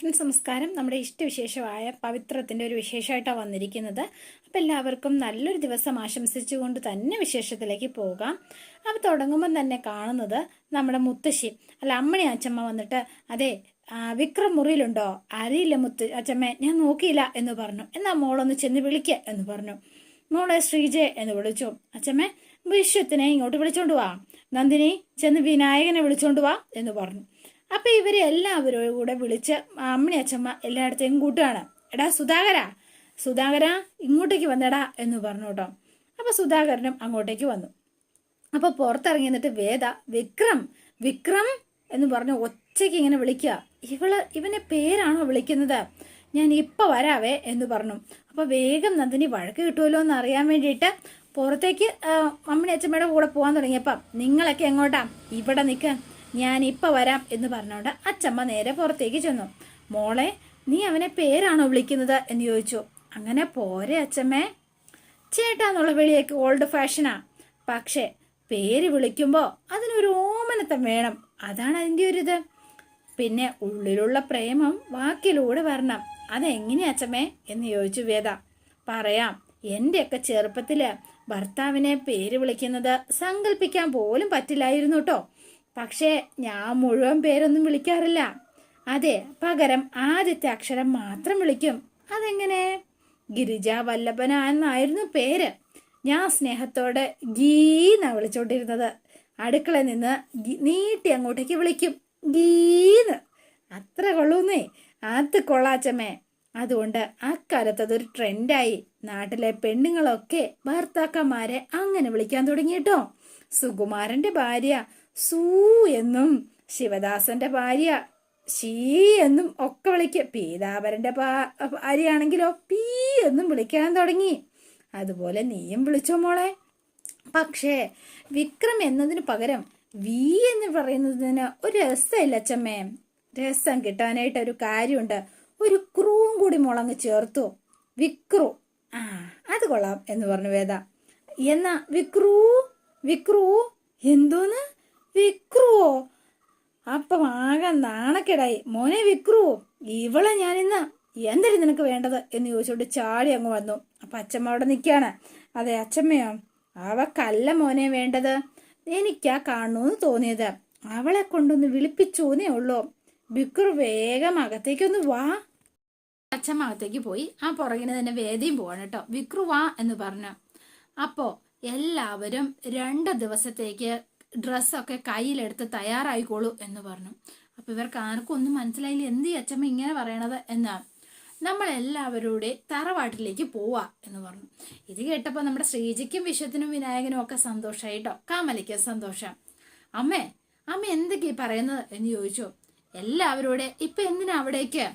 Friends നമസ്കാരം നമ്മുടെ ഇഷ്ടവിശേഷമായ പവിത്രത്തിന്റെ ഒരു വിശേഷമായിട്ടാണ് വന്നിരിക്കുന്നത്. അപ്പോൾ എല്ലാവർക്കും നല്ലൊരു ദിവസം ആശംസിച്ചുകൊണ്ട് തന്നെ വിശേഷത്തിലേക്ക് പോകാം. അപ്പോൾ തുടങ്ങുമ്പം തന്നെ കാണുന്നത് നമ്മുടെ മുത്തശ്ശി അല്ല അമ്മണി അച്ചമ്മ വന്നിട്ട് അതെ വിക്രം മുറിയിലുണ്ടോ? അറിയില്ല മുത്ത് അച്ചമ്മ ഞാൻ നോക്കിയില്ല എന്ന് പറഞ്ഞു. എന്നാൽ മോളൊന്ന് ചെന്ന് വിളിക്ക എന്ന് പറഞ്ഞു. മോളെ ശ്രീജ എന്ന് വിളിച്ചു. അച്ചമ്മ വിശ്വത്തിനെ ഇങ്ങോട്ട് വിളിച്ചോണ്ട് വാ. നന്ദിനി ചെന്ന് വിനായകനെ വിളിച്ചോണ്ട് വാ എന്ന് പറഞ്ഞു. അപ്പൊ ഇവരെ എല്ലാവരും കൂടെ വിളിച്ച് അമ്മണി അച്ഛമ്മ എല്ലായിടത്തെയും കൂട്ടുകയാണ്. എടാ സുധാകര. സുധാകര ഇങ്ങോട്ടേക്ക് വന്നെടാ എന്ന് പറഞ്ഞു കേട്ടോ. അപ്പൊ സുധാകരനും അങ്ങോട്ടേക്ക് വന്നു. അപ്പൊ പുറത്തിറങ്ങി നിന്നിട്ട് വേദ വിക്രം വിക്രം എന്ന് പറഞ്ഞ് ഒച്ചയ്ക്ക് ഇങ്ങനെ വിളിക്കുക. ഇവൾ ഇവനെ പേരാണോ വിളിക്കുന്നത്? ഞാൻ ഇപ്പൊ വരാവേ എന്ന് പറഞ്ഞു. അപ്പൊ വേഗം നന്ദിനി വഴക്ക് കിട്ടുമല്ലോ എന്ന് അറിയാൻ വേണ്ടിയിട്ട് പുറത്തേക്ക് അമ്മണി അച്ഛമ്മയുടെ കൂടെ പോകാൻ തുടങ്ങിയപ്പം നിങ്ങളൊക്കെ എങ്ങോട്ടാ? ഇവിടെ നിൽക്ക ഇപ്പൊ വരാം എന്ന് പറഞ്ഞുകൊണ്ട് അച്ചമ്മ നേരെ പുറത്തേക്ക് ചെന്നു. മോളെ നീ അവനെ പേരാണോ വിളിക്കുന്നത് എന്ന് ചോദിച്ചു. അങ്ങനെ പോരെ അച്ചമ്മേ. ചേട്ടാന്നുള്ള വിളിയൊക്കെ ഓൾഡ് ഫാഷനാ പക്ഷേ പേര് വിളിക്കുമ്പോൾ അതിനൊരു ഓമനത്തം വേണം. അതാണ് അതിന്റെ ഒരു ഇത് പിന്നെ ഉള്ളിലുള്ള പ്രേമം വാക്കിലൂടെ വരണം. അതെങ്ങനെയാ അച്ചമ്മേ? എന്ന് ചോദിച്ചു വേദ. പറയാം എന്റെയൊക്കെ ചെറുപ്പത്തിൽ ഭർത്താവിനെ പേര് വിളിക്കുന്നത് സങ്കല്പിക്കാൻ പോലും പറ്റില്ലായിരുന്നു കേട്ടോ പക്ഷേ ഞാൻ മുഴുവൻ പേരൊന്നും വിളിക്കാറില്ല. അതെ പകരം ആദ്യത്തെ അക്ഷരം മാത്രം വിളിക്കും. അതെങ്ങനെ? ഗിരിജ വല്ലഭന എന്നായിരുന്നു പേര്. ഞാൻ സ്നേഹത്തോടെ ഗീന്ന വിളിച്ചോണ്ടിരുന്നത്. അടുക്കളയിൽ നിന്ന് നീട്ടി അങ്ങോട്ടേക്ക് വിളിക്കും. ഗീന്ന്. അത്ര കൊള്ളൂന്നേ. അത് കൊള്ളാച്ചമ്മേ. അതുകൊണ്ട് അക്കാലത്ത് അതൊരു ട്രെൻഡായി. നാട്ടിലെ പെണ്ണുങ്ങളൊക്കെ ഭർത്താക്കന്മാരെ അങ്ങനെ വിളിക്കാൻ തുടങ്ങിയിട്ടോ. സുകുമാരന്റെ ഭാര്യ സൂ എന്നും ശിവദാസന്റെ ഭാര്യ ഷീ എന്നും ഒക്കെ വിളിക്കും പീതാപരന്റെ ഭാര്യയാണെങ്കിലോ പീ എന്നും വിളിക്കാൻ തുടങ്ങി. അതുപോലെ നീയും വിളിച്ചോ മോളെ. പക്ഷേ വിക്രം എന്നതിന് പകരം വി എന്ന് പറയുന്നതിന് ഒരു രസമില്ല അച്ചമ്മേ രസം കിട്ടാനായിട്ട് ഒരു കാര്യമുണ്ട്. ഒരു ക്രൂവും കൂടി മുളങ്ങ് ചേർത്തു. വിക്രു. ആ അത് കൊള്ളാം എന്ന് പറഞ്ഞു വേദ. എന്നാ വിക്രു? വിക്രു? എന്തോന്ന്? വിക്രുവോ? അപ്പം ആകെ നാണക്കേടായി. മോനെ വിക്രുവോ? ഇവളെ ഞാൻ ഞാനിന്ന് എന്തൊരു നിനക്ക് വേണ്ടത്? എന്ന് ചോദിച്ചോണ്ട് ചാടി അങ്ങ് വന്നു. അപ്പൊ അച്ഛമ്മ അവിടെ നിൽക്കുകയാണ്. അതെ അച്ഛമ്മയോ അവക്കല്ല മോനെ വേണ്ടത്. എനിക്കാ കാണുമെന്ന് തോന്നിയത്. അവളെ കൊണ്ടൊന്ന് വിളിപ്പിച്ചൂന്നേ ഉള്ളൂ. വിക്രു വേഗം അകത്തേക്കൊന്ന് വാ. അച്ഛമ്മ അകത്തേക്ക് പോയി. ആ പുറകിന് തന്നെ വേദിയും പോവാണ് കേട്ടോ. വിക്രു വാ എന്ന് പറഞ്ഞു. അപ്പോ എല്ലാവരും രണ്ട് ദിവസത്തേക്ക് ഡ്രസ്സൊക്കെ കയ്യിലെടുത്ത് തയ്യാറായിക്കോളൂ എന്ന് പറഞ്ഞു. അപ്പൊ ഇവർക്ക് ആർക്കും ഒന്നും മനസ്സിലായില്ല എന്ത് അച്ഛമ്മ ഇങ്ങനെ പറയണത്? എന്ന് നമ്മൾ എല്ലാവരുടെ തറവാട്ടിലേക്ക് പോവാ എന്ന് പറഞ്ഞു. ഇത് കേട്ടപ്പോൾ നമ്മുടെ ശ്രീജിക്കും വിശ്വത്തിനും വിനായകനും ഒക്കെ സന്തോഷമായിട്ടോ കാമലയ്ക്കും സന്തോഷം. അമ്മേ അമ്മ എന്തൊക്കെയാ ഈ പറയുന്നത്? എന്ന് ചോദിച്ചു. എല്ലാവരോടെ ഇപ്പൊ എന്തിനാ അവിടേക്ക്?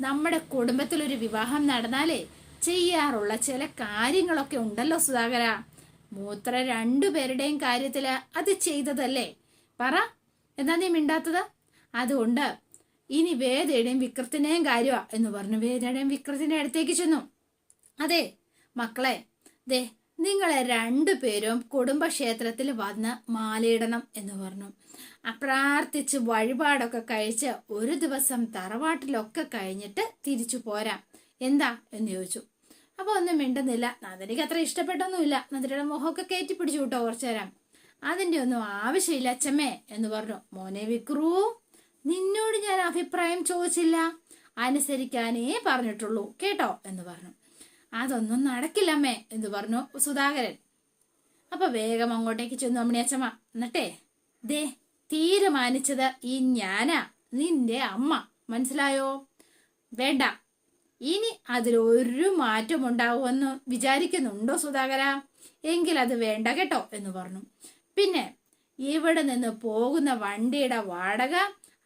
നമ്മുടെ കുടുംബത്തിലൊരു വിവാഹം നടന്നാലേ ചെയ്യാറുള്ള ചില കാര്യങ്ങളൊക്കെ ഉണ്ടല്ലോ സുധാകര. മൂത്ര രണ്ടുപേരുടെയും കാര്യത്തിൽ അത് ചെയ്തതല്ലേ? പറ. എന്താ നീ മിണ്ടാത്തത്? അതുകൊണ്ട് ഇനി വേദയുടെയും വിക്രത്തിന്റെയും കാര്യമാ എന്ന് പറഞ്ഞു. വേദയുടെയും വിക്രത്തിന്റെ അടുത്തേക്ക് ചെന്നു. അതെ മക്കളെ ദേ നിങ്ങളെ രണ്ടുപേരും കുടുംബക്ഷേത്രത്തിൽ വന്ന് മാലയിടണം എന്ന് പറഞ്ഞു. പ്രാർത്ഥിച്ച് വഴിപാടൊക്കെ കഴിച്ച് ഒരു ദിവസം തറവാട്ടിലൊക്കെ കഴിഞ്ഞിട്ട് തിരിച്ചു പോരാ. എന്താ? എന്ന് ചോദിച്ചു. അപ്പൊ ഒന്നും മിണ്ടുന്നില്ല. നന്ദിനിക്ക് അത്ര ഇഷ്ടപ്പെട്ടൊന്നുമില്ല. നന്ദിനിയുടെ മുഖമൊക്കെ കയറ്റി പിടിച്ചു വിട്ടോ കുറച്ചു അതിന്റെ ഒന്നും ആവശ്യമില്ല അച്ഛമ്മേ എന്ന് പറഞ്ഞു. മോനെ വിക്രു നിന്നോട് ഞാൻ അഭിപ്രായം ചോദിച്ചില്ല. അനുസരിക്കാനേ പറഞ്ഞിട്ടുള്ളൂ കേട്ടോ എന്ന് പറഞ്ഞു. അതൊന്നും നടക്കില്ലമ്മേ എന്ന് പറഞ്ഞു സുധാകരൻ. അപ്പൊ വേഗം അങ്ങോട്ടേക്ക് ചെന്നു അമ്മണി അമ്മണിയച്ചമ്മ എന്നിട്ടേ ദേ തീരുമാനിച്ചത് ഈ ഞാനാ നിന്റെ അമ്മ. മനസ്സിലായോ? വേണ്ട ഇനി അതിലൊരു മാറ്റം ഉണ്ടാവുമെന്ന് വിചാരിക്കുന്നുണ്ടോ സുധാകര? എങ്കിൽ അത് വേണ്ട കേട്ടോ എന്ന് പറഞ്ഞു. പിന്നെ ഇവിടെ നിന്ന് പോകുന്ന വണ്ടിയുടെ വാടക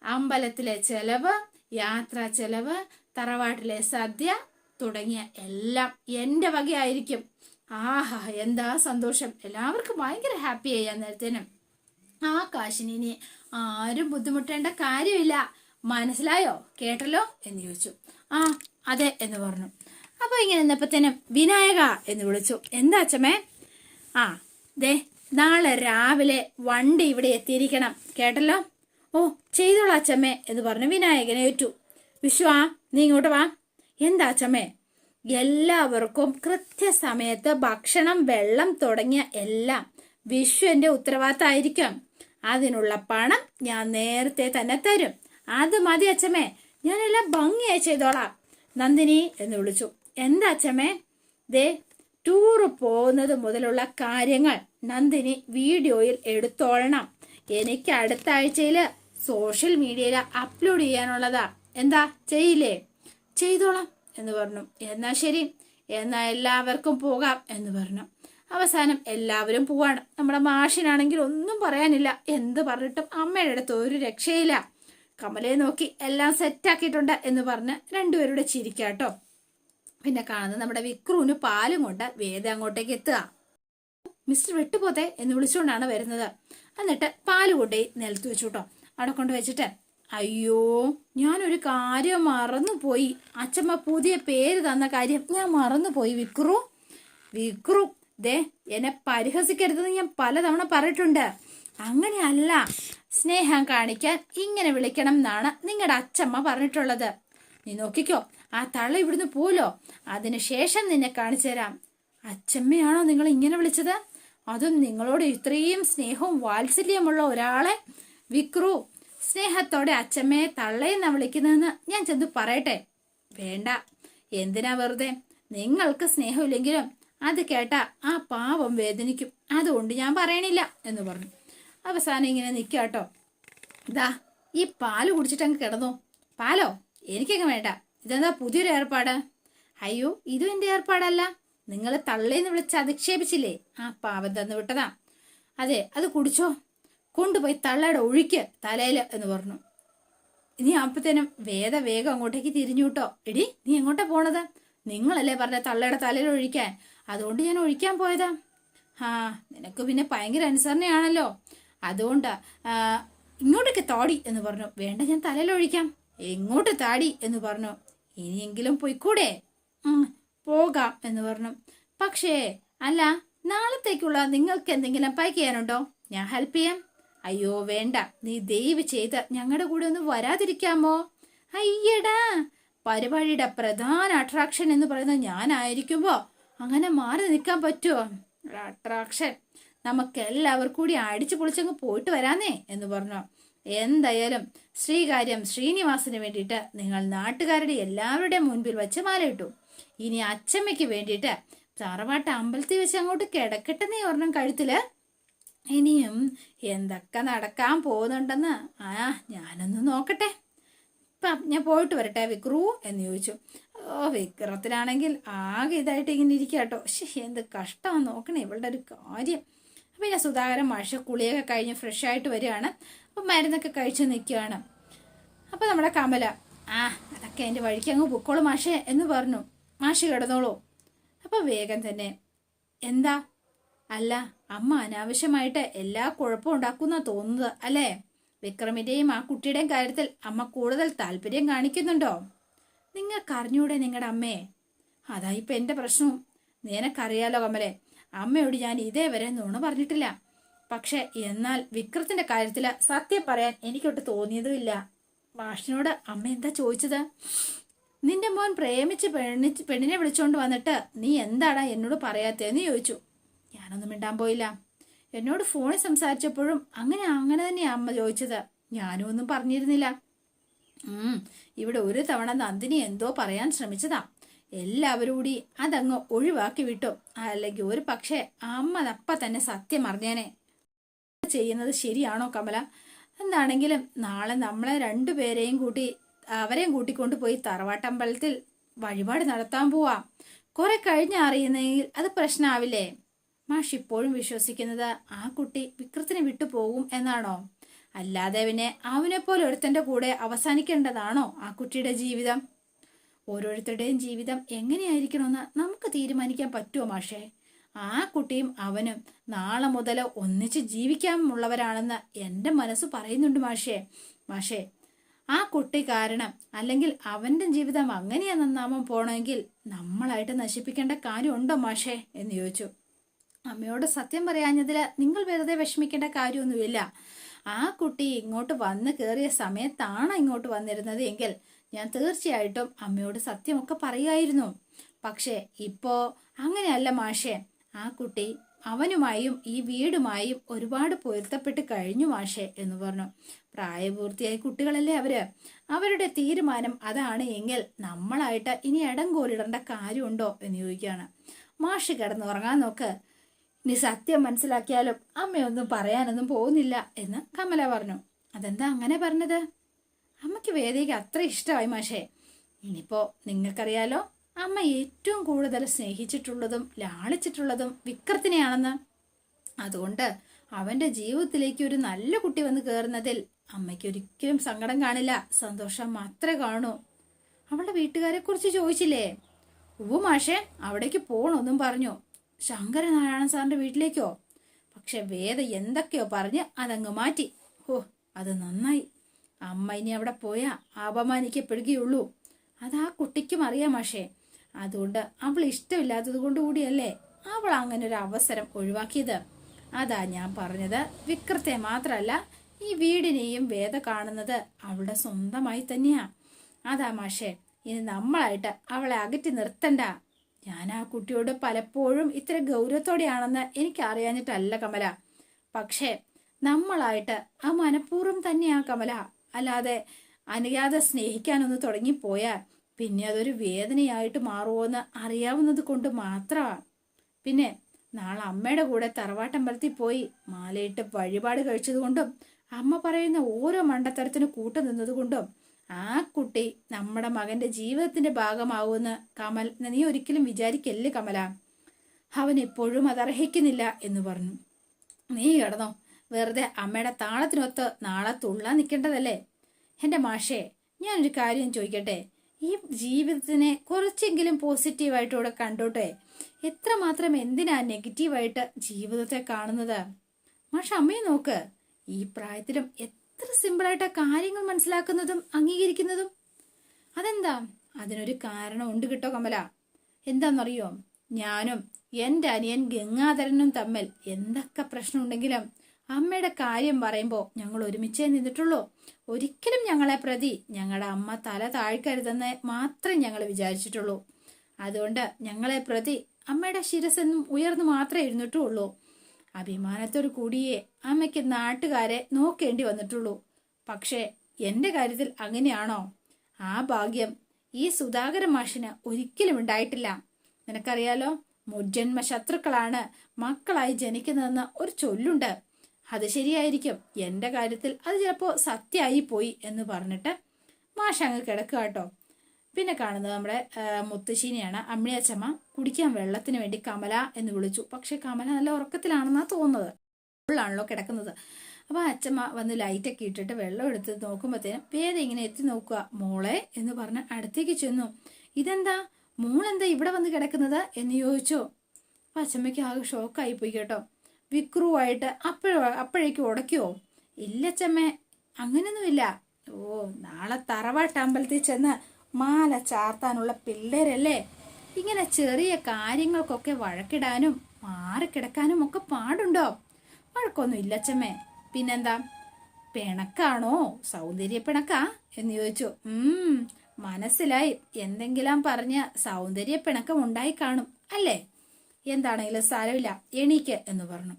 അമ്പലത്തിലെ ചെലവ് യാത്രാ ചെലവ് തറവാട്ടിലെ സദ്യ തുടങ്ങിയ എല്ലാം എന്റെ വകയായിരിക്കും. ആഹാ എന്താ സന്തോഷം. എല്ലാവർക്കും ഭയങ്കര ഹാപ്പി ആയി നേരത്തേനും. ആ കാശിന് ആരും ബുദ്ധിമുട്ടേണ്ട കാര്യമില്ല. മനസ്സിലായോ? കേട്ടല്ലോ? എന്ന് ചോദിച്ചു. ആ അതെ എന്ന് പറഞ്ഞു. അപ്പൊ ഇങ്ങനെ നിന്നപ്പത്തേനും വിനായക എന്ന് വിളിച്ചു. എന്താ അച്ഛമ്മേ? ആ ദേ നാളെ രാവിലെ വണ്ടി ഇവിടെ എത്തിയിരിക്കണം. കേട്ടല്ലോ? ഓ ചെയ്തോളാം അച്ഛമ്മേ എന്ന് പറഞ്ഞു വിനായകനെ ഏറ്റു. വിശ്വ നീ ഇങ്ങോട്ട് വാ. എന്താ അച്ഛമ്മേ? എല്ലാവർക്കും കൃത്യസമയത്ത് ഭക്ഷണം വെള്ളം തുടങ്ങിയ എല്ലാം വിശ്വന്റെ ഉത്തരവാദിത്തമായിരിക്കും. അതിനുള്ള പണം ഞാൻ നേരത്തെ തന്നെ തരും. അത് മതി അച്ഛമ്മേ. ഞാനെല്ലാം ഭംഗിയായി ചെയ്തോളാം. നന്ദിനി എന്ന് വിളിച്ചു. എന്താ അച്ഛമ്മേ ദേ ടൂറ് പോകുന്നത് മുതലുള്ള കാര്യങ്ങൾ നന്ദിനി വീഡിയോയിൽ എടുത്തോളണം. എനിക്ക് അടുത്ത ആഴ്ചയിൽ സോഷ്യൽ മീഡിയയിൽ അപ്ലോഡ് ചെയ്യാനുള്ളതാ. എന്താ ചെയ്യില്ലേ? ചെയ്തോളാം എന്ന് പറഞ്ഞു. എന്നാ ശരി. എന്നാ എല്ലാവർക്കും പോകാം എന്ന് പറഞ്ഞു. അവസാനം എല്ലാവരും പോവാണ്. നമ്മുടെ മാഷിനാണെങ്കിൽ ഒന്നും പറയാനില്ല. എന്ത് പറഞ്ഞിട്ടും അമ്മയുടെ അടുത്ത് ഒരു രക്ഷയില്ല. കമലയെ നോക്കി എല്ലാം സെറ്റാക്കിയിട്ടുണ്ട് എന്ന് പറഞ്ഞ് രണ്ടുപേരുടെ ചിരിക്കാട്ടോ. പിന്നെ കാണുന്നത് നമ്മുടെ വിക്രുവിന് പാലും കൊണ്ട് വേദ അങ്ങോട്ടേക്ക് എത്തുക. മിസ്റ്റർ വെട്ടുപോത്തെ എന്ന് വിളിച്ചുകൊണ്ടാണ് വരുന്നത്. എന്നിട്ട് പാൽ കൊണ്ടുപോയി നിലത്ത് വെച്ചു കേട്ടോ അവിടെ കൊണ്ട് വെച്ചിട്ട് അയ്യോ ഞാനൊരു കാര്യം മറന്നുപോയി. അച്ഛമ്മ പുതിയ പേര് തന്ന കാര്യം ഞാൻ മറന്നുപോയി വിക്രു. വിക്രു ദേ എന്നെ പരിഹസിക്കരുതെന്ന് ഞാൻ പലതവണ പറഞ്ഞിട്ടുണ്ട്. അങ്ങനെയല്ല. സ്നേഹം കാണിക്കാൻ ഇങ്ങനെ വിളിക്കണം എന്നാണ് നിങ്ങളുടെ അച്ചമ്മ പറഞ്ഞിട്ടുള്ളത്. നീ നോക്കിക്കോ ആ തള്ള ഇവിടുന്ന് പോലോ അതിനുശേഷം നിന്നെ കാണിച്ചു തരാം. അച്ഛമ്മയാണോ നിങ്ങൾ ഇങ്ങനെ വിളിച്ചത്? അതും നിങ്ങളോട് ഇത്രയും സ്നേഹവും വാത്സല്യമുള്ള ഒരാളെ? വിക്രു സ്നേഹത്തോടെ അച്ചമ്മയെ തള്ളയെന്നാ വിളിക്കുന്നതെന്ന് ഞാൻ ചെന്ന് പറയട്ടെ. വേണ്ട എന്തിനാ വെറുതെ? നിങ്ങൾക്ക് സ്നേഹമില്ലെങ്കിലും അത് കേട്ട ആ പാവം വേദനിക്കും. അതുകൊണ്ട് ഞാൻ പറയണില്ല എന്ന് പറഞ്ഞു. അവസാനം ഇങ്ങനെ നിൽക്കുക കേട്ടോ ഇതാ ഈ പാൽ കുടിച്ചിട്ട് അങ്ങ് കിടന്നോ. പാലോ? എനിക്കങ്ങ് വേണ്ട. ഇതെന്താ പുതിയൊരു ഏർപ്പാട്? അയ്യോ ഇതും എന്റെ ഏർപ്പാടല്ല. നിങ്ങൾ തള്ളേന്ന് വിളിച്ച് അധിക്ഷേപിച്ചില്ലേ? ആ പാവം തന്നു വിട്ടതാ. അതെ അത് കുടിച്ചോ. കൊണ്ടുപോയി തള്ളയുടെ ഒഴിക്ക് തലയിൽ എന്ന് പറഞ്ഞു. ഇനി അപ്പത്തേനും വേദ വേഗം അങ്ങോട്ടേക്ക് തിരിഞ്ഞു കേട്ടോ എടി നീ എങ്ങോട്ടാ പോണത്? നിങ്ങളല്ലേ പറഞ്ഞ തള്ളയുടെ തലയിൽ ഒഴിക്കാൻ. അതുകൊണ്ട് ഞാൻ ഒഴിക്കാൻ പോയതാ. ആ നിനക്ക് പിന്നെ ഭയങ്കര അനുസരണയാണല്ലോ. അതുകൊണ്ട് ഇങ്ങോട്ടേക്ക് താടി എന്ന് പറഞ്ഞു. വേണ്ട ഞാൻ തലയിലൊഴിക്കാം. എങ്ങോട്ട് താടി എന്ന് പറഞ്ഞു. ഇനിയെങ്കിലും പോയിക്കൂടെ? പോകാം എന്ന് പറഞ്ഞു. പക്ഷേ അല്ല നാളത്തേക്കുള്ള നിങ്ങൾക്ക് എന്തെങ്കിലും പാക്ക് ചെയ്യാനുണ്ടോ? ഞാൻ ഹെൽപ്പ് ചെയ്യാം. അയ്യോ വേണ്ട. നീ ദയവ് ചെയ്ത് ഞങ്ങളുടെ കൂടെ ഒന്ന് വരാതിരിക്കാമോ? അയ്യടാ! പരിപാടിയുടെ പ്രധാന അട്രാക്ഷൻ എന്ന് പറയുന്നത് ഞാനായിരിക്കുമ്പോ. അങ്ങനെ മാറി നിൽക്കാൻ പറ്റുമോ അട്രാക്ഷൻ. നമുക്ക് എല്ലാവർക്കും കൂടി അടിച്ചു പൊളിച്ചങ്ങ് പോയിട്ട് വരാന്നേ എന്ന് പറഞ്ഞു. എന്തായാലും ശ്രീകാര്യം ശ്രീനിവാസിന് വേണ്ടിയിട്ട് നിങ്ങൾ നാട്ടുകാരുടെ എല്ലാവരുടെയും മുൻപിൽ വെച്ച് മാലയിട്ടു. ഇനി അച്ചമ്മയ്ക്ക് വേണ്ടിയിട്ട് തറവാട്ട് അമ്പലത്തിൽ വെച്ച് അങ്ങോട്ട് കിടക്കട്ടെന്നേ ഒരെണ്ണം കഴുത്തിൽ. ഇനിയും എന്തൊക്കെ നടക്കാൻ പോകുന്നുണ്ടെന്ന്? ആ ഞാനൊന്ന് നോക്കട്ടെ. ഞാൻ പോയിട്ട് വരട്ടെ വിക്രു എന്ന് ചോദിച്ചു. ഓ വിക്രത്തിലാണെങ്കിൽ ആകെ ഇതായിട്ട് ഇങ്ങനെ ഇരിക്കാട്ടോ. എന്ത് കഷ്ടമാണ് നോക്കണേ ഇവളുടെ ഒരു കാര്യം. പിന്നെ സുധാകരൻ മാഷ കുളിയൊക്കെ കഴിഞ്ഞ് ഫ്രഷ് ആയിട്ട് വരികയാണ്. അപ്പം മരുന്നൊക്കെ കഴിച്ച് നിൽക്കുകയാണ്. അപ്പോൾ നമ്മുടെ കമല ആ അതൊക്കെ എന്റെ വഴിക്ക് അങ്ങ് പൊക്കോളൂ മാഷേ എന്ന് പറഞ്ഞു. മാഷ് കിടന്നോളൂ. അപ്പം വേഗം തന്നെ എന്താ? അല്ല അമ്മ അനാവശ്യമായിട്ട് എല്ലാ കുഴപ്പവും ഉണ്ടാക്കുന്ന തോന്നുന്നത് അല്ലേ? വിക്രമിന്റെയും ആ കുട്ടിയുടെയും കാര്യത്തിൽ അമ്മ കൂടുതൽ താല്പര്യം കാണിക്കുന്നുണ്ടോ? നിങ്ങൾക്ക് അറിഞ്ഞൂടെ നിങ്ങളുടെ അമ്മയെ അതാ എന്റെ പ്രശ്നവും നിനക്കറിയാലോ കമലെ അമ്മയോട് ഞാൻ ഇതേവരെ നുണ പറഞ്ഞിട്ടില്ല. പക്ഷെ എന്നാൽ വിക്രത്തിന്റെ കാര്യത്തിൽ സത്യം പറയാൻ എനിക്കൊട്ട് തോന്നിയതുമില്ല. മാഷിനോട് അമ്മ എന്താ ചോദിച്ചത്? നിന്റെ മോൻ പ്രേമിച്ച് പെണ്ണി പെണ്ണിനെ വിളിച്ചോണ്ട് വന്നിട്ട് നീ എന്താടാ എന്നോട് പറയാത്തേന്ന് ചോദിച്ചു. ഞാനൊന്നും മിണ്ടാൻ പോയില്ല. എന്നോട് ഫോണിൽ സംസാരിച്ചപ്പോഴും അങ്ങനെ അങ്ങനെ തന്നെയാ അമ്മ ചോദിച്ചത്. ഞാനും ഒന്നും പറഞ്ഞിരുന്നില്ല. ഇവിടെ ഒരു തവണ നന്ദിനി എന്തോ പറയാൻ ശ്രമിച്ചതാ. എല്ലാവരും കൂടി അതങ്ങ് ഒഴിവാക്കി വിട്ടു. അല്ലെങ്കിൽ ഒരു പക്ഷേ അമ്മ അപ്പ തന്നെ സത്യം അറിഞ്ഞേനെ. ചെയ്യുന്നത് ശരിയാണോ കമല? എന്താണെങ്കിലും നാളെ നമ്മളെ രണ്ടുപേരെയും കൂട്ടി അവരെയും കൂട്ടിക്കൊണ്ട് പോയി തറവാട്ടമ്പലത്തിൽ വഴിപാട് നടത്താൻ പോവാ. കുറെ കഴിഞ്ഞ അറിയുന്നെങ്കിൽ അത് പ്രശ്നമാവില്ലേ മാഷ് ഇപ്പോഴും വിശ്വസിക്കുന്നത് ആ കുട്ടി വിക്രത്തിനെ വിട്ടു പോകും എന്നാണോ? അല്ലാതെ പിന്നെ അവനെപ്പോലെ പോലെ ഒരുത്തന്റെ കൂടെ അവസാനിക്കേണ്ടതാണോ ആ കുട്ടിയുടെ ജീവിതം? ഓരോരുത്തരുടെയും ജീവിതം എങ്ങനെയായിരിക്കണമെന്ന് നമുക്ക് തീരുമാനിക്കാൻ പറ്റുമോ മാഷേ? ആ കുട്ടിയും അവനും നാളെ മുതൽ ഒന്നിച്ച് ജീവിക്കാമുള്ളവരാണെന്ന് എന്റെ മനസ്സ് പറയുന്നുണ്ട് മാഷേ. മാഷേ ആ കുട്ടി കാരണം അല്ലെങ്കിൽ അവന്റെ ജീവിതം അങ്ങനെയാ നന്നാമം പോണെങ്കിൽ നമ്മളായിട്ട് നശിപ്പിക്കേണ്ട കാര്യമുണ്ടോ മാഷേ? എന്ന് ചോദിച്ചു. അമ്മയോട് സത്യം പറയാഞ്ഞതിൽ നിങ്ങൾ വെറുതെ വിഷമിക്കേണ്ട കാര്യമൊന്നുമില്ല. ആ കുട്ടി ഇങ്ങോട്ട് വന്ന് കയറിയ സമയത്താണ് ഇങ്ങോട്ട് വന്നിരുന്നത് എങ്കിൽ ഞാൻ തീർച്ചയായിട്ടും അമ്മയോട് സത്യമൊക്കെ പറയുമായിരുന്നു. പക്ഷേ ഇപ്പോ അങ്ങനെയല്ല മാഷേ. ആ കുട്ടി അവനുമായും ഈ വീടുമായും ഒരുപാട് പൊരുത്തപ്പെട്ട് കഴിഞ്ഞു മാഷെ എന്ന് പറഞ്ഞു. പ്രായപൂർത്തിയായ കുട്ടികളല്ലേ അവർ. അവരുടെ തീരുമാനം അതാണ് എങ്കിൽ നമ്മളായിട്ട് ഇനി ഇടം കോലിടേണ്ട കാര്യമുണ്ടോ എന്ന് ചോദിക്കുകയാണ്. മാഷ് കിടന്നുറങ്ങാൻ നോക്ക്. ഇനി സത്യം മനസ്സിലാക്കിയാലും അമ്മയൊന്നും പറയാനൊന്നും പോകുന്നില്ല എന്ന് കമല പറഞ്ഞു. അതെന്താ അങ്ങനെ പറഞ്ഞത്? അമ്മയ്ക്ക് വേദിക അത്ര ഇഷ്ടമായി മാഷേ. ഇനിയിപ്പോ നിങ്ങൾക്കറിയാലോ അമ്മ ഏറ്റവും കൂടുതൽ സ്നേഹിച്ചിട്ടുള്ളതും ലാളിച്ചിട്ടുള്ളതും വിക്രത്തിനെയാണെന്ന്. അതുകൊണ്ട് അവന്റെ ജീവിതത്തിലേക്ക് ഒരു നല്ല കുട്ടി വന്ന് കയറുന്നതിൽ അമ്മയ്ക്ക് ഒരിക്കലും സങ്കടം കാണില്ല സന്തോഷം മാത്രമേ കാണൂ. അവളുടെ വീട്ടുകാരെ കുറിച്ച് ചോദിച്ചില്ലേ? ഉവ്വ് മാഷേ അവിടേക്ക് പോണൊന്നും പറഞ്ഞു. ശങ്കരനാരായണ സാറിന്റെ വീട്ടിലേക്കോ? പക്ഷെ വേദ എന്തൊക്കെയോ പറഞ്ഞ് അതങ്ങ് മാറ്റി. ഓ അത് നന്നായി. അമ്മ ഇനി അവിടെ പോയാ അപമാനിക്കപ്പെടുകയുള്ളൂ. അത് ആ കുട്ടിക്കും അറിയാം മാഷേ. അതുകൊണ്ട് അവൾ ഇഷ്ടമില്ലാത്തത് കൊണ്ട് കൂടിയല്ലേ അവൾ അങ്ങനെ ഒരു അവസരം ഒഴിവാക്കിയത്. അതാ ഞാൻ പറഞ്ഞത് വിക്രത്തെ മാത്രമല്ല ഈ വീടിനെയും വേദ കാണുന്നത് അവളുടെ സ്വന്തമായി തന്നെയാ. അതാ മാഷേ ഇനി നമ്മളായിട്ട് അവളെ അകറ്റി നിർത്തണ്ട. ഞാൻ ആ കുട്ടിയോട് പലപ്പോഴും ഇത്ര ഗൗരവത്തോടെയാണെന്ന് എനിക്ക് അറിയാഞ്ഞിട്ടല്ല കമല. പക്ഷേ നമ്മളായിട്ട് ആ മനഃപൂർവം തന്നെയാ കമല. അല്ലാതെ അനുയാതെ സ്നേഹിക്കാനൊന്ന് തുടങ്ങിപ്പോയാൽ പിന്നെ അതൊരു വേദനയായിട്ട് മാറുമോന്ന് അറിയാവുന്നത് കൊണ്ട് മാത്രമാണ്. പിന്നെ നാളെ അമ്മയുടെ കൂടെ തറവാട്ടമ്പലത്തിൽ പോയി മാലയിട്ട് വഴിപാട് കഴിച്ചതുകൊണ്ടും അമ്മ പറയുന്ന ഓരോ മണ്ടത്തരത്തിന് കൂട്ടു നിന്നതുകൊണ്ടും ആ കുട്ടി നമ്മുടെ മകന്റെ ജീവിതത്തിന്റെ ഭാഗമാവുമെന്ന് കമൽ നീ ഒരിക്കലും വിചാരിക്കല്ലേ കമല? അവൻ എപ്പോഴും അതർഹിക്കുന്നില്ല എന്ന് പറഞ്ഞു. നീ കിടന്നോ? വെറുതെ അമ്മയുടെ താളത്തിനൊത്ത് നാളെ തുള്ളാൻ നിൽക്കേണ്ടതല്ലേ? എന്റെ മാഷേ ഞാനൊരു കാര്യം ചോദിക്കട്ടെ? ഈ ജീവിതത്തിനെ കുറച്ചെങ്കിലും പോസിറ്റീവായിട്ടൂടെ കണ്ടോട്ടെ? എത്രമാത്രം എന്തിനാ നെഗറ്റീവായിട്ട് ജീവിതത്തെ കാണുന്നത്? മാഷ അമ്മയെ നോക്ക്. ഈ പ്രായത്തിലും എത്ര സിമ്പിളായിട്ടാ കാര്യങ്ങൾ മനസ്സിലാക്കുന്നതും അംഗീകരിക്കുന്നതും? അതെന്താ? അതിനൊരു കാരണം ഉണ്ട് കിട്ടോ കമല. എന്താണെന്നറിയോ ഞാനും എന്റെ അനിയൻ ഗംഗാധരനും തമ്മിൽ എന്തൊക്കെ പ്രശ്നമുണ്ടെങ്കിലും അമ്മയുടെ കാര്യം പറയുമ്പോൾ ഞങ്ങൾ ഒരുമിച്ചേ നിന്നിട്ടുള്ളൂ. ഒരിക്കലും ഞങ്ങളെ പ്രതി ഞങ്ങളുടെ അമ്മ തല താഴ്ക്കരുതെന്ന് മാത്രം ഞങ്ങൾ വിചാരിച്ചിട്ടുള്ളൂ. അതുകൊണ്ട് ഞങ്ങളെ പ്രതി അമ്മയുടെ ശിരസെന്നും ഉയർന്നു മാത്രമേ ഇരുന്നിട്ടുള്ളൂ. അഭിമാനത്തോടു കൂടിയേ അമ്മയ്ക്ക് നാട്ടുകാരെ നോക്കേണ്ടി വന്നിട്ടുള്ളൂ. പക്ഷേ എന്റെ കാര്യത്തിൽ അങ്ങനെയാണോ? ആ ഭാഗ്യം ഈ സുധാകര മാഷിന് ഒരിക്കലും ഉണ്ടായിട്ടില്ല. നിനക്കറിയാലോ മുജ്ജന്മ ശത്രുക്കളാണ് മക്കളായി ജനിക്കുന്നതെന്ന് ഒരു ചൊല്ലുണ്ട്. അത് ശരിയായിരിക്കും. എന്റെ കാര്യത്തിൽ അത് ചിലപ്പോൾ സത്യമായി പോയി എന്ന് പറഞ്ഞിട്ട് മാഷ അങ്ങ് കിടക്കുക കേട്ടോ പിന്നെ കാണുന്നത് നമ്മുടെ മുത്തശ്ശീനെയാണ്. അമ്മിയച്ചമ്മ കുടിക്കാൻ വെള്ളത്തിന് വേണ്ടി കമല എന്ന് വിളിച്ചു. പക്ഷെ കമല നല്ല ഉറക്കത്തിലാണെന്നാണ് തോന്നുന്നത്. ഉള്ളാണല്ലോ കിടക്കുന്നത്. അപ്പോൾ അച്ഛമ്മ വന്ന് ലൈറ്റൊക്കെ ഇട്ടിട്ട് വെള്ളം എടുത്ത് നോക്കുമ്പോഴത്തേനും വേദ ഇങ്ങനെ എത്തി നോക്കുക മോളെ എന്ന് പറഞ്ഞ് അടുത്തേക്ക് ചെന്നു. ഇതെന്താ? മോളെന്താ ഇവിടെ വന്ന് കിടക്കുന്നത്? എന്ന് ചോദിച്ചു. അപ്പം അച്ഛമ്മയ്ക്ക് ആകെ ഷോക്കായി പോയി കേട്ടോ. വിക്രുവായിട്ട് അപ്പോഴോ അപ്പോഴേക്കും ഉടയ്ക്കുമോ ഇല്ല അച്ഛമ്മേ അങ്ങനെയൊന്നുമില്ല ഓ നാളെ തറവാട്ട് അമ്പലത്തിൽ ചെന്ന് മാല ചാർത്താനുള്ള പിള്ളേരല്ലേ? ഇങ്ങനെ ചെറിയ കാര്യങ്ങൾക്കൊക്കെ വഴക്കിടാനും മാറിക്കിടക്കാനും ഒക്കെ പാടുണ്ടോ? വഴക്കൊന്നും ഇല്ലച്ചമ്മേ പിന്നെന്താ? പിണക്കാണോ? സൗന്ദര്യ പിണക്കാ? എന്ന് ചോദിച്ചു. ഉം മനസ്സിലായി. എന്തെങ്കിലും പറഞ്ഞ സൗന്ദര്യ പിണക്കം ഉണ്ടായി കാണും അല്ലേ? എന്താണെങ്കിലും സാരമില്ല എണീക്ക് എന്ന് പറഞ്ഞു.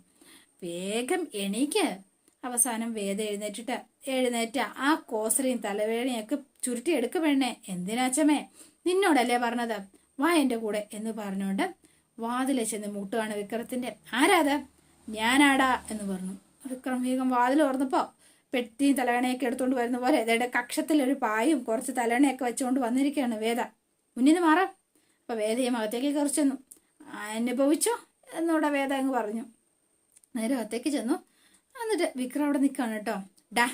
വേഗം എണീക്ക്. അവസാനം വേദ എഴുന്നേറ്റിട്ട് എഴുന്നേറ്റ ആ കോസറിയും തലവേദനയൊക്കെ ചുരുട്ടി എടുക്ക വേണേ എന്തിനാച്ചമേ നിന്നോടല്ലേ പറഞ്ഞത്? വാ എന്റെ കൂടെ എന്ന് പറഞ്ഞുകൊണ്ട് വാതിലെ ചെന്ന് മുട്ടുകയാണ് വിക്രത്തിന്റെ. ആരാത്? ഞാനാടാ എന്ന് പറഞ്ഞു. വിക്രം വേഗം വാതിൽ ഓർന്നപ്പോ പെട്ടിയും തലവേണയൊക്കെ എടുത്തുകൊണ്ട് വരുന്ന പോലെ ഇതയുടെ കക്ഷത്തിൽ ഒരു പായും കുറച്ച് തലവേണയൊക്കെ വെച്ചുകൊണ്ട് വന്നിരിക്കുകയാണ് വേദ. മുന്നിൽ നിന്ന് മാറാം. അപ്പൊ വേദയും അകത്തേക്ക് കയറി ചെന്നു. അനുഭവിച്ചോ എന്നോടെ വേദ അങ്ങ് പറഞ്ഞു. നേരെ അകത്തേക്ക് ചെന്നു. എന്നിട്ട് വിക്രം അവിടെ നിൽക്കുകയാണ് കേട്ടോ. ഡാ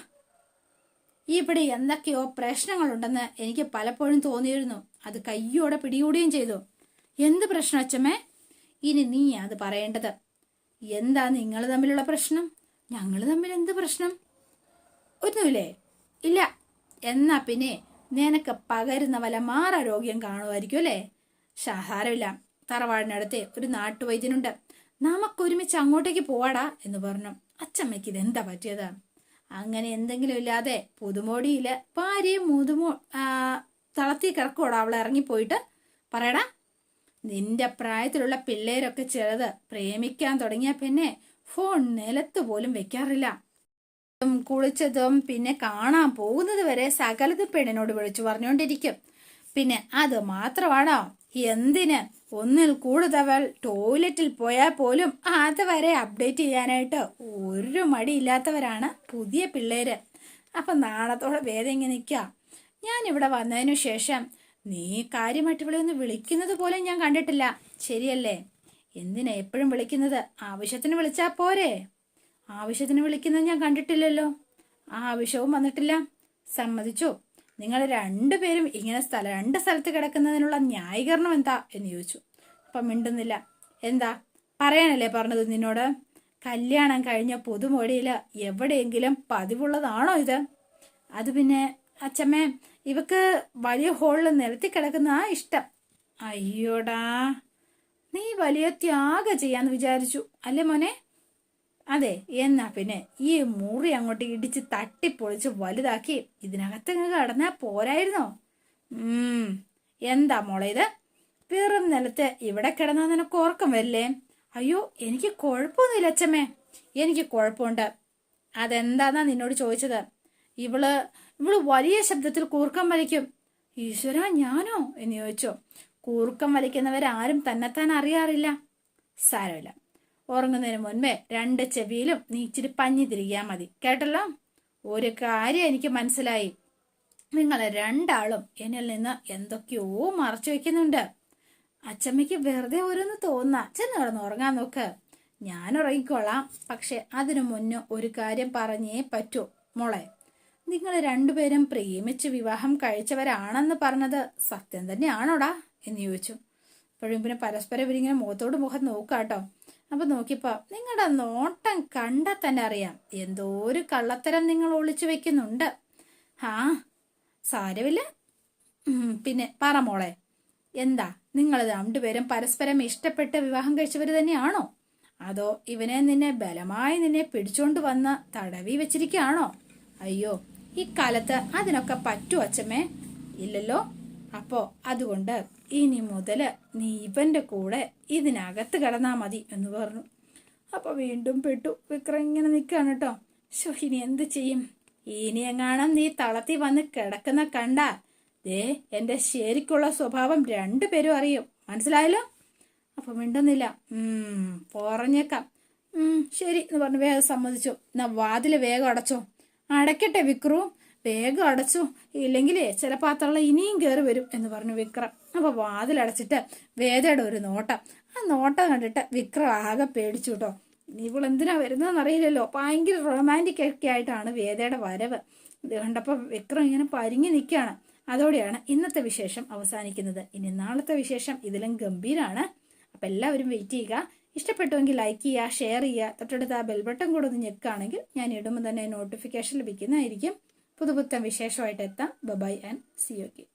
ഇവിടെ എന്തൊക്കെയോ പ്രശ്നങ്ങളുണ്ടെന്ന് എനിക്ക് പലപ്പോഴും തോന്നിയിരുന്നു. അത് കയ്യോടെ പിടികൂടുകയും ചെയ്തു. എന്ത് പ്രശ്നം അച്ഛമ്മേ? ഇനി നീ അത് പറയേണ്ടത്. എന്താ നിങ്ങൾ തമ്മിലുള്ള പ്രശ്നം? ഞങ്ങൾ തമ്മിൽ എന്ത് പ്രശ്നം? ഒന്നുമില്ലേ? ഇല്ല. എന്നാ പിന്നെ നിനക്ക് പകരുന്ന വല്ല മാറാരോഗ്യം കാണുമായിരിക്കും അല്ലേ? സാരമില്ല തറവാടിനടുത്തെ ഒരു നാട്ടുവൈദ്യനുണ്ട്. നമുക്കൊരുമിച്ച് അങ്ങോട്ടേക്ക് പോവാടാ എന്ന് പറഞ്ഞു. അച്ചമ്മയ്ക്ക് ഇതെന്താ പറ്റിയത്? അങ്ങനെ എന്തെങ്കിലും ഇല്ലാതെ പുതുമോടിയിൽ ഭാര്യയും മുതുമോ തളത്തി കിടക്കോടാ അവൾ ഇറങ്ങിപ്പോയിട്ട്. പറയടാ. നിന്റെ പ്രായത്തിലുള്ള പിള്ളേരൊക്കെ ചെറുത് പ്രേമിക്കാൻ തുടങ്ങിയ പിന്നെ ഫോൺ നിലത്ത് പോലും വെക്കാറില്ല. കുളിച്ചതും പിന്നെ കാണാൻ പോകുന്നത് വരെ സകലതും പെണ്ണിനോട് വിളിച്ചു പറഞ്ഞുകൊണ്ടിരിക്കും. പിന്നെ അത് മാത്രമാണോ? എന്തിന് ഒന്നിൽ കൂടുതൽ ടോയ്ലറ്റിൽ പോയാൽ പോലും അതുവരെ അപ്ഡേറ്റ് ചെയ്യാനായിട്ട് ഒരു മടിയില്ലാത്തവരാണ് പുതിയ പിള്ളേര്. അപ്പൊ നാണത്തോടെ വേദം ഇങ്ങനെ നിൽക്കുക ഞാൻ ഇവിടെ വന്നതിനു ശേഷം നീ കാര്യമായിട്ട് ഇവിടെ ഒന്ന് വിളിക്കുന്നത് പോലും ഞാൻ കണ്ടിട്ടില്ല. ശരിയല്ലേ? എന്തിനാ എപ്പോഴും വിളിക്കുന്നത്? ആവശ്യത്തിന് വിളിച്ചാ പോരെ? ആവശ്യത്തിന് വിളിക്കുന്നത് ഞാൻ കണ്ടിട്ടില്ലല്ലോ. ആ ആവശ്യവും വന്നിട്ടില്ല. സമ്മതിച്ചു. നിങ്ങൾ രണ്ടുപേരും ഇങ്ങനെ സ്ഥലം രണ്ട് സ്ഥലത്ത് കിടക്കുന്നതിനുള്ള ന്യായീകരണം എന്താ എന്ന് ചോദിച്ചു. അപ്പം മിണ്ടുന്നില്ല. എന്താ? പറയാനല്ലേ പറഞ്ഞത് നിന്നോട്? കല്യാണം കഴിഞ്ഞ പുതുമൊഴിയിൽ എവിടെയെങ്കിലും പതിവുള്ളതാണോ ഇത്? അത് പിന്നെ അച്ഛമ്മേ ഇവക്ക് വലിയ ഹോളിൽ നിരത്തി കിടക്കുന്ന ആ ഇഷ്ടം. അയ്യോടാ. നീ വലിയ ത്യാഗം ചെയ്യാന്ന് വിചാരിച്ചു. അല്ലേ മോനെ? അതെ എന്നാ പിന്നെ ഈ മുറി അങ്ങോട്ട് ഇടിച്ച് തട്ടിപ്പൊളിച്ച് വലുതാക്കി ഇതിനകത്ത് അങ്ങ് കടന്നാ പോരായിരുന്നോ? ഉം എന്താ മോളെ ഇത്? വെറും നിലത്ത് ഇവിടെ കിടന്നാ നിനക്ക് ഓർക്കം വരില്ലേ? അയ്യോ എനിക്ക് കുഴപ്പമൊന്നുമില്ല അച്ഛമ്മേ. എനിക്ക് കുഴപ്പമുണ്ട്. അതെന്താന്നാ നിന്നോട് ചോദിച്ചത്? ഇവൾ ഇവൾ വലിയ ശബ്ദത്തിൽ കൂർക്കം വലിക്കും. ഈശ്വര ഞാനോ? എന്ന് ചോദിച്ചോ. കൂർക്കം വലിക്കുന്നവരാരും തന്നെത്താൻ അറിയാറില്ല. സാരമില്ല. ഉറങ്ങുന്നതിന് മുൻപേ രണ്ട് ചെവിയിലും നീ ഇച്ചിരി പഞ്ഞി തിരികിയാൽ മതി. കേട്ടല്ലോ? ഒരു കാര്യം എനിക്ക് മനസ്സിലായി. നിങ്ങൾ രണ്ടാളും എന്നിൽ നിന്ന് എന്തൊക്കെയോ മറച്ചു വെക്കുന്നുണ്ട്. അച്ചമ്മയ്ക്ക് വെറുതെ ഓരോന്ന് തോന്നാ. ചെന്ന് കിടന്ന് ഉറങ്ങാൻ നോക്ക്. ഞാൻ ഉറങ്ങിക്കോളാം. പക്ഷെ അതിനു മുന്നേ ഒരു കാര്യം പറഞ്ഞേ പറ്റൂ മോളെ. നിങ്ങൾ രണ്ടുപേരും പ്രേമിച്ച് വിവാഹം കഴിച്ചവരാണെന്ന് പറഞ്ഞത് സത്യം തന്നെയാണോടാ? എന്ന് ചോദിച്ചു. അപ്പോഴും പിന്നെ പരസ്പരം ഇവരിങ്ങനെ മുഖത്തോട് മുഖം നോക്കാട്ടോ. അപ്പൊ നോക്കിയപ്പോൾ നിങ്ങളുടെ നോട്ടം കണ്ടാൽ തന്നെ അറിയാം. എന്തോ ഒരു കള്ളത്തരം നിങ്ങൾ ഒളിച്ചു വെക്കുന്നുണ്ട്. ആ സാരമില്ല. പിന്നെ പറ മോളെ എന്താ? നിങ്ങൾ രണ്ടുപേരും പരസ്പരം ഇഷ്ടപ്പെട്ട് വിവാഹം കഴിച്ചവർ തന്നെയാണോ? അതോ ഇവനെ നിന്നെ ബലമായി നിന്നെ പിടിച്ചോണ്ട് വന്ന് തടവി വെച്ചിരിക്കുകയാണോ? അയ്യോ ഈ കാലത്ത് അതിനൊക്കെ പറ്റൂ അച്ഛമ്മേ. ഇല്ലല്ലോ. അപ്പോ അതുകൊണ്ട് ഇനി മുതൽ നീ ഇവന്റെ കൂടെ ഇതിനകത്ത് കിടന്നാ മതി എന്ന് പറഞ്ഞു. അപ്പൊ വീണ്ടും പെട്ടു. വിക്രം ഇങ്ങനെ നിൽക്കാണ് കേട്ടോ. ശോ ഇനി എന്ത് ചെയ്യും? ഇനി എങ്ങാണം നീ തളത്തി വന്ന് കിടക്കുന്ന കണ്ടാ ദേ എന്റെ ശരിക്കുള്ള സ്വഭാവം രണ്ടുപേരും അറിയും. മനസ്സിലായല്ലോ? അപ്പൊ മിണ്ടുന്നില്ല. പറഞ്ഞേക്കാം. ശരി എന്ന് പറഞ്ഞു വേഗം സമ്മതിച്ചു. എന്നാ വാതിൽ വേഗം അടച്ചോ. അടയ്ക്കട്ടെ വിക്രു. വേഗം അടച്ചു. ഇല്ലെങ്കിലേ ചില പാത്രങ്ങൾ ഇനിയും കയറി വരും എന്ന് പറഞ്ഞു വിക്രം. അപ്പൊ വാതിലടച്ചിട്ട് വേദയുടെ ഒരു നോട്ടം. ആ നോട്ടം കണ്ടിട്ട് വിക്രം ആകെ പേടിച്ചു കേട്ടോ. ഇവൾ എന്തിനാ വരുന്നതെന്ന് അറിയില്ലല്ലോ. ഭയങ്കര റൊമാന്റിക് ഒക്കെ ആയിട്ടാണ് വേദയുടെ വരവ്. ഇത് കണ്ടപ്പോൾ വിക്രം ഇങ്ങനെ പരിങ്ങി നിൽക്കുകയാണ് അതോടെയാണ് ഇന്നത്തെ വിശേഷം അവസാനിക്കുന്നത്. ഇനി നാളത്തെ വിശേഷം ഇതിലും ഗംഭീരാണ്. അപ്പം എല്ലാവരും വെയിറ്റ് ചെയ്യുക. ഇഷ്ടപ്പെട്ടുവെങ്കിൽ ലൈക്ക് ചെയ്യുക ഷെയർ ചെയ്യുക. തൊട്ടടുത്ത് ആ ബെൽബട്ടൺ കൂടെ ഒന്ന് ഞെക്കുകയാണെങ്കിൽ ഞാൻ ഇടുമ്പോൾ തന്നെ നോട്ടിഫിക്കേഷൻ ലഭിക്കുന്നതായിരിക്കും. പുതുപുത്തൻ വിശേഷമായിട്ട് എത്താം. Bye-bye and C U